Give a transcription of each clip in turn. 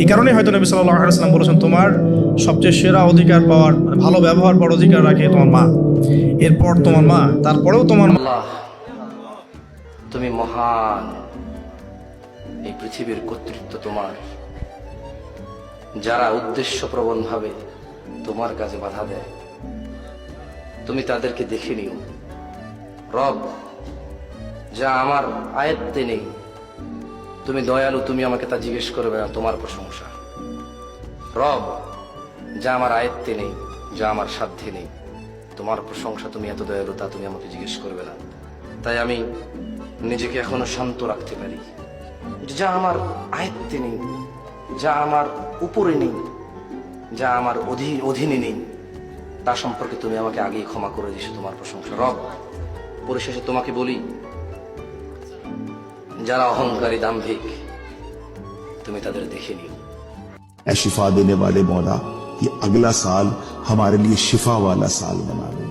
এই কারণে হয়তো নবী আলাইসাল্লাম বলেছেন, তোমার সবচেয়ে সেরা অধিকার পাওয়ার মানে ভালো ব্যবহার পাওয়ার অধিকার রাখে তোমার মা। এরপর তোমার মা, তারপরেও তোমার তুমি মহান। এই পৃথিবীর কর্তৃত্ব তোমার। যারা উদ্দেশ্য ভাবে তোমার কাজে বাধা দেয়, তুমি তাদেরকে দেখে নিও। রব, যা আমার আয়ত্তে নেই তুমি দয়ালু, তুমি আমাকে তা জিজ্ঞেস করবে না, তোমার প্রশংসা। রব, যা আমার আয়ত্তে নেই, যা আমার সাধ্যে নেই, তোমার প্রশংসা তুমি এত দয়ালু, তা তুমি আমাকে জিজ্ঞেস করবে না। তাই আমি নিজেকে এখনও শান্ত রাখতে পারি। যা আমার আয়ত্তে নেই, যা আমার উপরে নেই, যা আমার অধীন অধীনে নেই, তা সম্পর্কে তুমি আমাকে আগেই ক্ষমা করে দিছো তোমার প্রশংসা। রব, পরিশেষে তোমাকে বলি যারা অহংকারী দাম্ভিক تمہیں تدر دیکھے نہیں اے شفا دینے والے مولا یہ اگلا سال ہمارے لیے شفا والا سال بنا دے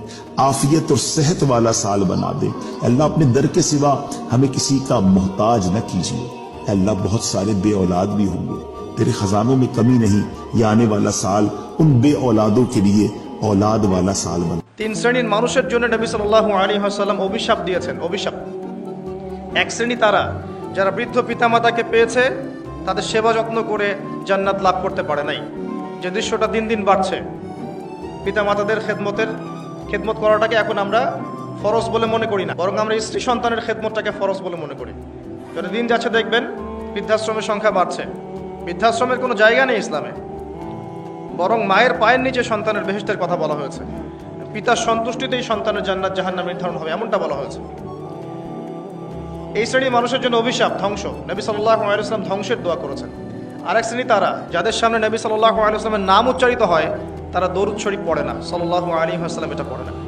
آفیت اور صحت والا سال بنا دے۔ اللہ اپنے در کے سوا ہمیں کسی کا محتاج نہ کیجیے۔ اللہ بہت سارے بے اولاد بھی ہوں گے۔ تیرے خزانوں میں کمی نہیں یہ آنے والا سال ان بے اولادوں کے لیے اولاد والا سال بنا۔ تین شرীর মানুষের জন্য নবী সাল্লাল্লাহু আলাইহি ওয়াসাল্লাম অভিশাপ দিয়েছেন অভিশাপ এক শ্রেণি তারা, যারা বৃদ্ধ পিতামাতাকে পেয়েছে, তাদের সেবা যত্ন করে জান্নাত লাভ করতে পারে নাই। যে দৃশ্যটা দিন দিন বাড়ছে। পিতামাতাদের খেদমতের, খেদমত করাটাকে এখন আমরা ফরজ বলে মনে করি না। বরং আমরা স্ত্রী সন্তানের খেদমতটাকে ফরজ বলে মনে করি। যত দিন যাচ্ছে দেখবেন, বৃদ্ধাশ্রমের সংখ্যা বাড়ছে। বৃদ্ধাশ্রমের কোনো জায়গা নেই ইসলামে। বরং মায়ের পায়ের নিচে সন্তানের বেহেস্তের কথা বলা হয়েছে। পিতার সন্তুষ্টিতেই সন্তানের জান্নাত জাহান্নাম নির্ধারণ হবে, এমনটা বলা হয়েছে। এই শ্রেণির মানুষের জন্য অভিশাপ, ধ্বংস। নবী সাল্লাহ আলাইসলাম ধ্বংসের দোয়া করেছেন। আরেক শ্রেণি তারা, যাদের সামনে নবী সাল্লাহ আলাইসলামের নাম উচ্চারিত হয়, তারা দরুদ শরীফ পড়ে না। সাল্লাহ আলী আসসালাম এটা পড়ে না।